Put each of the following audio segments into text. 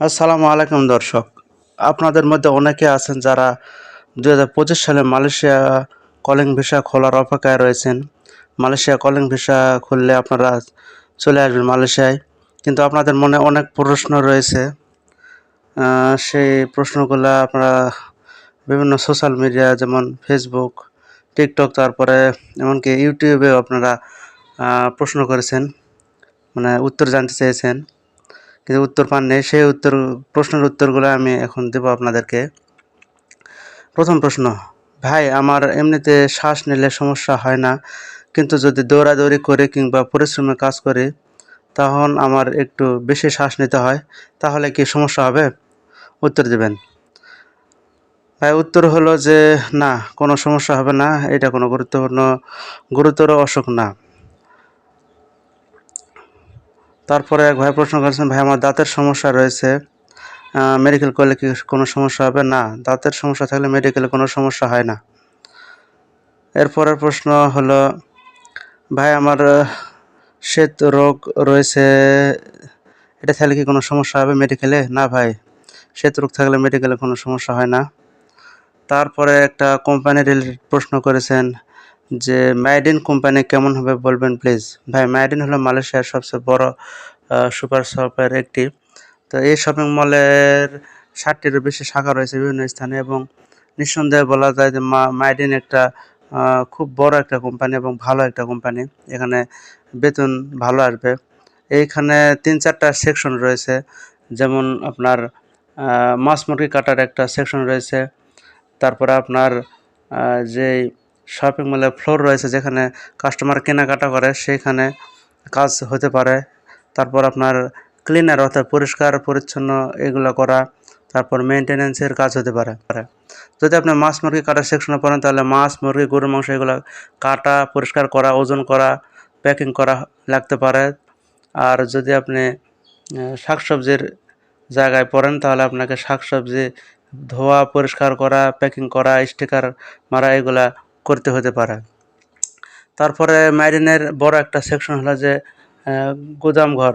আসসালামু আলাইকুম দর্শক। আপনাদের মধ্যে অনেকে আছেন যারা দু হাজার পঁচিশ সালে মালয়েশিয়া কলিং ভিসা খোলার অপেক্ষায় রয়েছেন। মালয়েশিয়া কলিং ভিসা খুললে আপনারা চলে আসবেন মালয়েশিয়ায়। কিন্তু আপনাদের মনে অনেক প্রশ্ন রয়েছে। সেই প্রশ্নগুলো আপনারা বিভিন্ন সোশ্যাল মিডিয়া যেমন ফেসবুক টিকটক তারপরে এমনকি ইউটিউবেও আপনারা প্রশ্ন করেছেন মানে উত্তর জানতে চেয়েছেন। কিন্তু উত্তর পান নেই সেই উত্তর, প্রশ্নের উত্তরগুলো আমি এখন দেবো আপনাদেরকে। প্রথম প্রশ্ন, ভাই, আমার এমনিতে শ্বাস নিলে সমস্যা হয় না, কিন্তু যদি দৌড়াদৌড়ি করে কিংবা পরিশ্রমে কাজ করি, তখন আমার একটু বেশি শ্বাস নিতে হয়, তাহলে কি সমস্যা হবে? উত্তর দেবেন। ভাই, উত্তর হলো যে, না, কোনো সমস্যা হবে না, এটা কোনো গুরুত্বপূর্ণ, গুরুতর অসুখ না। তারপরে এক ভাই প্রশ্ন করেছেন, ভাই, আমার দাঁতের সমস্যা রয়েছে মেডিকেল করলে কি কোনো সমস্যা হবে? না, দাঁতের সমস্যা থাকলে মেডিকেলে কোনো সমস্যা হয় না। এরপরের প্রশ্ন হলো, ভাই, আমার শ্বেত রোগ রয়েছে, এটা থাকলে কি কোনো সমস্যা হবে মেডিকেলে না, ভাই, শ্বেত রোগ থাকলে মেডিকেলে কোনো সমস্যা হয় না। তারপরে একটা কোম্পানি রিলেটেড প্রশ্ন করেছেন যে মাইডিন কোম্পানি কেমন হবে বলবেন প্লিজ ভাই মাইডিন হলো মালয়েশিয়ার সবচেয়ে বড় সুপার শপের একটি। তো এই শপিং মলের ষাটটিরও বেশি শাখা রয়েছে বিভিন্ন স্থানে এবং নিঃসন্দেহে বলা যায় যে মাইডিন একটা খুব বড় একটা কোম্পানি এবং ভালো একটা কোম্পানি এখানে বেতন ভালো আসবে। এইখানে তিন চারটা সেকশন রয়েছে। যেমন আপনার মাছ মুরগি কাটার একটা সেকশন রয়েছে। তারপরে আপনার যে শপিং মলের ফ্লোর রয়েছে যেখানে কাস্টমার কেনাকাটা করে, সেইখানে কাজ হতে পারে তারপর আপনার ক্লিনার অর্থাৎ পরিষ্কার, পরিচ্ছন্ন এগুলো করা, তারপর মেনটেনেন্সের কাজ হতে পারে। যদি আপনি মাছ মুরগি কাটার সেকশনে পড়েন, তাহলে মাছ, মুরগি, গরুর মাংস এগুলো কাটা, পরিষ্কার করা, ওজন করা প্যাকিং করা লাগতে পারে আর যদি আপনি শাকসবজির জায়গায় পড়েন, তাহলে আপনাকে শাকসবজি ধোয়া, পরিষ্কার করা প্যাকিং করা স্টিকার মারা এগুলা করতে হতে পারে। তারপরে ম্যারিনের বড় একটা সেকশন হলো যে গুদাম ঘর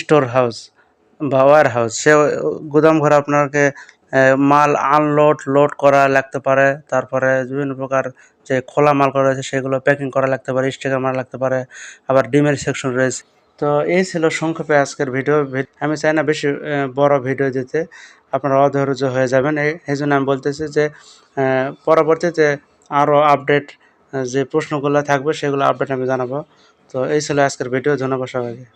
স্টোর হাউস বা ওয়ার হাউস সে গুদাম ঘর আপনাকে মাল আনলোড লোড করা লাগতে পারে। তারপরে বিভিন্ন প্রকার যে খোলা মাল করা রয়েছে, সেগুলো প্যাকিং করা লাগতে পারে স্টিকার মারা লাগতে পারে, আবার ডিমের সেকশন রয়েছে। তো এই ছিল সংক্ষেপে আজকের ভিডিও আমি চাই না বেশি বড় ভিডিও দিতে। আপনারা অধৈর্য হয়ে যাবেন। এই জন্য আমি বলতেছি যে পরবর্তীতে আরও আপডেট যে প্রশ্নগুলো থাকবে সেগুলো আপডেট আমি জানাব। তো এই ছিল আজকের ভিডিও ধন্যবাদ সবাইকে।